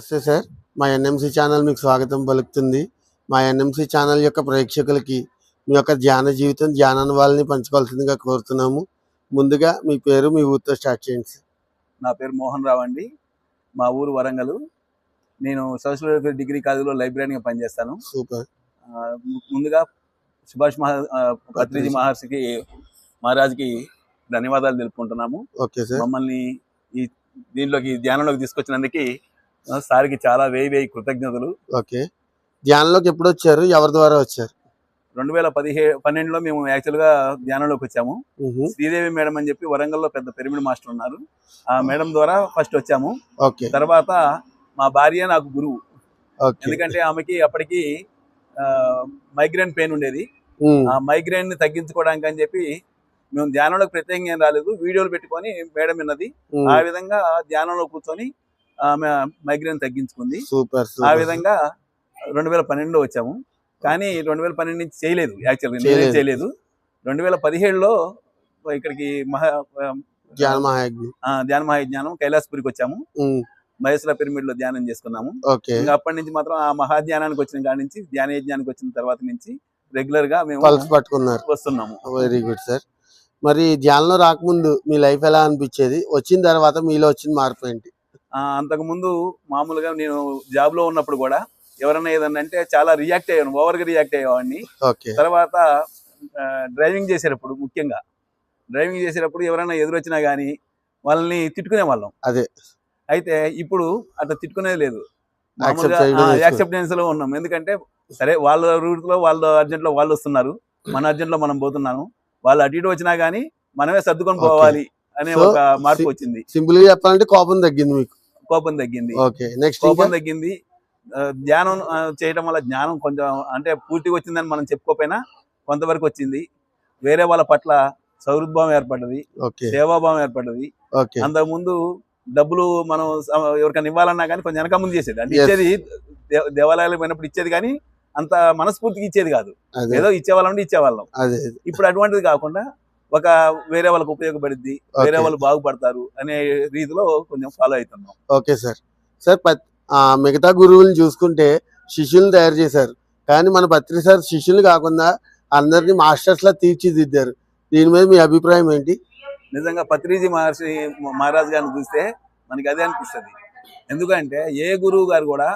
నమస్తే సార్. మా NMC channel మీకు స్వాగతం పలుకుతుంది. మా ఎన్ఎంసి ఛానల్ యొక్క ప్రేక్షకులకి మీ యొక్క ధ్యాన జీవితం ధ్యానానుభవాలని పంచుకోవాల్సిందిగా కోరుతున్నాము. ముందుగా మీ పేరు మీ ఊరితో స్టార్ట్ చేయండి నా పేరు మోహన్ రావు అండి. మా ఊరు వరంగల్. నేను సోషల్ వెల్ఫేర్ డిగ్రీ కాలేజీలో లైబ్రరీగా పనిచేస్తాను. సూపర్. ముందుగా సుభాష్ మహా పత్రిజీ మహర్షికి మహారాజ్కి ధన్యవాదాలు తెలుపుకుంటున్నాము. Okay sir. మమ్మల్ని ఈ దీనిలోకి ధ్యానంలోకి తీసుకొచ్చినందుకు సార్కి చాలా వేయి వేయి కృతజ్ఞతలు. ఓకే. ధ్యానంలోకి ఎప్పుడు వచ్చారు? ఎవరి ద్వారా వచ్చారు? రెండు వేల పదిహే పన్నెండులో మేము యాక్చువల్గా ధ్యానంలోకి వచ్చాము. శ్రీదేవి మేడం అని చెప్పి వరంగల్లో పెద్ద పిరమిడ్ మాస్టర్ ఉన్నారు. ఆ మేడం ద్వారా ఫస్ట్ వచ్చాము. ఓకే. తర్వాత మా భార్య నాకు గురువు. ఎందుకంటే ఆమెకి అప్పటికి మైగ్రేన్ పెయిన్ ఉండేది. ఆ మైగ్రేన్ని తగ్గించుకోవడానికి అని చెప్పి మేము ధ్యానంలోకి ప్రత్యేకంగా ఏం రాలేదు. వీడియోలు పెట్టుకొని మేడం విన్నది. ఆ విధంగా ధ్యానంలో కూర్చొని ఆమె మైగ్రేన్ తగ్గించుకుంది. సూపర్ ఆ విధంగా రెండు వేల పన్నెండులో వచ్చాము. కానీ రెండు వేల పన్నెండు నుంచి చేయలేదు యాక్చువల్గా నేనే చేయలేదు. రెండు వేల పదిహేడులో ఇక్కడికి మహా ధ్యాన మహాయజ్ఞం. ధ్యాన మహాజ్ఞానం కైలాసపురికి వచ్చాము. మహేశ్వర పిరమిడ్లో ధ్యానం చేసుకున్నాము. ఇంకా అప్పటి నుంచి మాత్రం ఆ మహాధ్యానానికి వచ్చిన కాడి నుంచి ధ్యాన యజ్ఞానికి వచ్చిన తర్వాత నుంచి రెగ్యులర్గా మేము పట్టుకున్నారు. వస్తున్నాము. వెరీ గుడ్ సార్ మరి ధ్యానంలో రాకముందు మీ లైఫ్ ఎలా అనిపించేది? వచ్చిన తర్వాత మీలో వచ్చిన మార్పు ఏంటి? ఆ, అంతకు ముందు మామూలుగా నేను జాబ్లో ఉన్నప్పుడు కూడా ఎవరైనా ఏదన్నా అంటే చాలా రియాక్ట్ అయ్యాను ఓవర్గా రియాక్ట్ అయ్యేవాడిని తర్వాత డ్రైవింగ్ చేసేటప్పుడు ముఖ్యంగా డ్రైవింగ్ చేసేటప్పుడు ఎవరైనా ఎదురొచ్చినా గానీ వాళ్ళని తిట్టుకునే వాళ్ళం అదే. అయితే ఇప్పుడు అట్లా తిట్టుకునేది లేదు. యాక్సెప్టెన్స్లో ఉన్నాం. ఎందుకంటే సరే వాళ్ళ రూట్లో వాళ్ళ అర్జెంట్లో వాళ్ళు వస్తున్నారు. మన అర్జెంట్లో మనం పోతున్నాము. వాళ్ళు అటు ఇటు వచ్చినా గానీ మనమే సర్దుకొని. పోవాలి అనే ఒక మార్పు వచ్చింది. సింపుల్గా చెప్పాలంటే కోపం తగ్గింది మీకు. కోపం తగ్గింది. నెక్స్ట్ కోపం తగ్గింది. ధ్యానం చేయడం వల్ల జ్ఞానం కొంచెం అంటే పూర్తిగా వచ్చిందని మనం చెప్పుకోకపోయినా కొంతవరకు వచ్చింది. వేరే వాళ్ళ పట్ల సౌహృద్భావం ఏర్పడ్డది. సేవాభావం ఏర్పడ్డది. అంతకుముందు డబ్బులు మనం ఎవరికైనా ఇవ్వాలన్నా కానీ కొంచెం వెనక ముందు చేసేది. అంటే. ఇచ్చేది దేవాలయాలకు పోయినప్పుడు ఇచ్చేది కానీ అంత మనస్ఫూర్తిగా ఇచ్చేది కాదు. ఏదో ఇచ్చేవాళ్ళం అంటే ఇచ్చేవాళ్ళం. ఇప్పుడు అటువంటిది కాకుండా ఒక వేరే వాళ్ళకి ఉపయోగపడుద్ది వేరే వాళ్ళు బాగుపడతారు అనే రీతిలో కొంచెం ఫాలో అవుతున్నాం ఓకే సార్. సార్ మిగతా గురువులను చూసుకుంటే శిష్యులను తయారు చేశారు. కానీ మన పత్రి సార్ శిష్యులు కాకుండా అందరినీ మాస్టర్స్ లా తీర్చిదిద్దారు. దీని మీద మీ అభిప్రాయం ఏంటి? నిజంగా పత్రిజీ మహర్షి మహారాజ్ గారిని చూస్తే మనకి అదే అనిపిస్తుంది. ఎందుకంటే ఏ గురువు గారు కూడా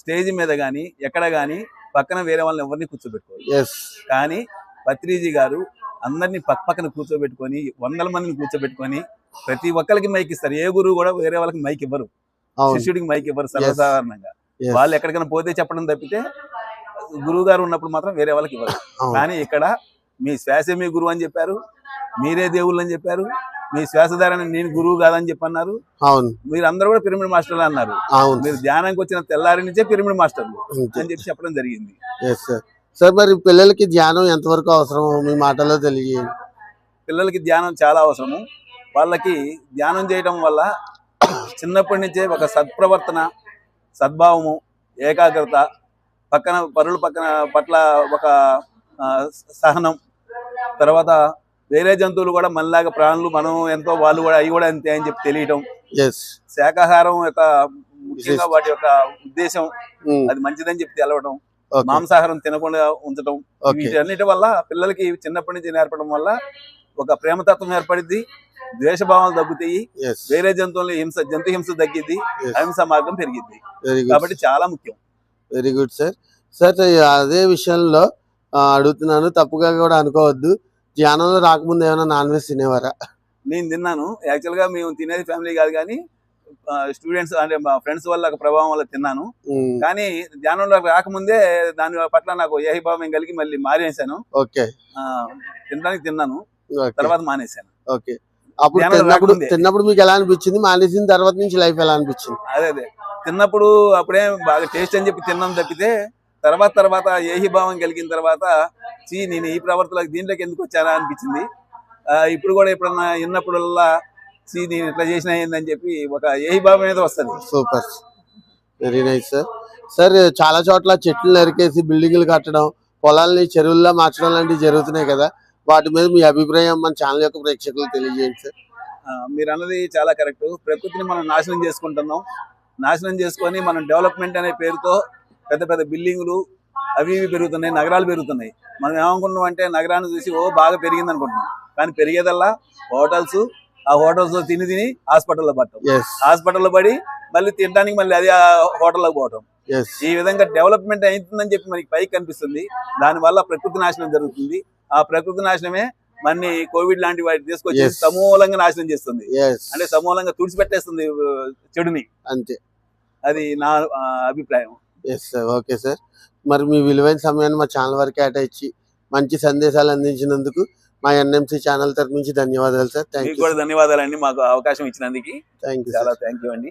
స్టేజ్ మీద కానీ ఎక్కడ కానీ పక్కన వేరే వాళ్ళని ఎవరిని కూర్చోబెట్టుకోరు. ఎస్ కానీ పత్రిజీ గారు అందరినీ పక్క పక్కన కూర్చోబెట్టుకొని వందల మందిని కూర్చోబెట్టుకొని ప్రతి ఒక్కరికి మైక్ ఇస్తారు. ఏ గురువు కూడా వేరే వాళ్ళకి మైక్ ఇవ్వరు. శిష్యుడికి మైక్ ఇవ్వరు సర్వసాధారణంగా. వాళ్ళు ఎక్కడికైనా పోతే చెప్పడం తప్పితే గురువు గారు ఉన్నప్పుడు మాత్రం వేరే వాళ్ళకి ఇవ్వరు. కానీ ఇక్కడ మీ శ్వాసే మీ గురువు అని చెప్పారు మీరే దేవుళ్ళు అని చెప్పారు మీ శ్వాసధారణ నేను గురువు కాదని చెప్పన్నారు. అవును. మీరు అందరూ కూడా పిరమిడ్ మాస్టర్లు అన్నారు. మీరు ధ్యానానికి వచ్చిన తెల్లారి నుంచే పిరమిడ్ మాస్టర్లు. అని చెప్పి చెప్పడం జరిగింది. సార్ మరి పిల్లలకి ధ్యానం ఎంతవరకు అవసరం మీ మాటల్లో తెలియజేయండి పిల్లలకి ధ్యానం చాలా అవసరము. వాళ్ళకి ధ్యానం చేయడం వల్ల చిన్నప్పటి నుంచే ఒక సత్ప్రవర్తన సద్భావము ఏకాగ్రత పక్కన పరుల పక్కన పట్ల ఒక సహనం తర్వాత వేరే జంతువులు కూడా మనలాగా ప్రాణులు మనం ఎంతో వాళ్ళు కూడా అవి కూడా అంతే అని చెప్పి తెలియటం. శాకాహారం యొక్క ముఖ్యంగా వాటి యొక్క ఉద్దేశం అది మంచిదని చెప్పి తెలవడం మాంసాహారం తినకుండా ఉంచడం వీటన్నిటి వల్ల పిల్లలకి చిన్నప్పటి నుంచి నేర్పడం వల్ల ఒక ప్రేమతత్వం ఏర్పడిద్ది ద్వేషభావాలు తగ్గుతాయి వేరే జంతువుల హింస జంతు హింస తగ్గిద్ది అహింస మార్గం గుడ్ కాబట్టి చాలా ముఖ్యం. వెరీ గుడ్ సార్ సార్ అదే విషయంలో అడుగుతున్నాను. తప్పుగా కూడా అనుకోవద్దు. ధ్యానంలో రాకముందు ఏమైనా నాన్ వెజ్ తినేవారా? నేను తిన్నాను. యాక్చువల్గా మేము తినేది ఫ్యామిలీ కాదు కానీ స్టూడెంట్స్ అంటే మా ఫ్రెండ్స్ వల్ల ప్రభావం వల్ల తిన్నాను. కానీ ధ్యానంలో రాకముందే దాని పట్ల నాకు ఏహిభావం కలిగి మళ్ళీ మానేశాను ఓకే. తినడానికి తిన్నాను. తర్వాత మానేశాను. ఓకే. అప్పుడు తిన్నప్పుడు మీకు ఎలా అనిపించింది? మానేసిన తర్వాత నుంచి లైఫ్ ఎలా అనిపించింది? అదే అదే. తిన్నప్పుడు అప్పుడే బాగా టేస్ట్ అని చెప్పి తిన్నాం తప్పితే తర్వాత తర్వాత ఏహి భావం కలిగిన తర్వాత చీ నేను ఈ ప్రవర్తనలకు దీంట్లోకి ఎందుకు వచ్చానా అనిపించింది. ఇప్పుడు కూడా ఎప్పుడన్నా విన్నప్పుడల్లా చీ నేను ఇట్లా చేసిన ఏందని చెప్పి ఒక ఏహి భావం అనేది వస్తుంది. Super. Very nice sir sir చాలా చోట్ల చెట్లు నరికేసి బిల్డింగ్లు కట్టడం పొలాల్ని చెరువుల్లో మార్చడం లాంటివి జరుగుతున్నాయి కదా. వాటి మీద మీ అభిప్రాయం మన ఛానల్ యొక్క ప్రేక్షకులు తెలియజేయండి సార్ మీరు అన్నది చాలా కరెక్ట్ ప్రకృతిని మనం నాశనం చేసుకుంటున్నాం. నాశనం చేసుకొని మనం డెవలప్మెంట్ అనే పేరుతో పెద్ద పెద్ద బిల్డింగులు అవి ఇవి పెరుగుతున్నాయి నగరాలు పెరుగుతున్నాయి. మనం ఏమనుకుంటున్నాం అంటే నగరాన్ని చూసి ఓ బాగా పెరిగింది అనుకుంటున్నాం కానీ పెరిగేదల్లా హోటల్స్ ఆ హోటల్స్లో తిని తిని హాస్పిటల్లో పట్టడం హాస్పిటల్లో పడి మళ్ళీ తినడానికి మళ్ళీ అదే హోటల్లోకి పోవటం. ఈ విధంగా డెవలప్మెంట్ అవుతుందని చెప్పి మనకి పైకి కనిపిస్తుంది. దానివల్ల ప్రకృతి నాశనం జరుగుతుంది. ఆ ప్రకృతి నాశనమే మన కోవిడ్ లాంటి వాటి తీసుకొచ్చి. సమూలంగా నాశనం చేస్తుంది. అంటే సమూలంగా తుడిచిపెట్టేస్తుంది చెడుని. అంతే. అది నా అభిప్రాయం. ఎస్ సార్ ఓకే సార్ మరి మీ విలువైన సమయాన్ని మా ఛానల్ వరకు కేటాయించి మంచి సందేశాలు అందించినందుకు మా ఎన్ఎంసీ ఛానల్ తరపు నుంచి ధన్యవాదాలు సార్. థ్యాంక్ మీకు యూ కూడా ధన్యవాదాలండి మాకు అవకాశం ఇచ్చినందుకు. థ్యాంక్ యూ చాలా థ్యాంక్ యూ అండి.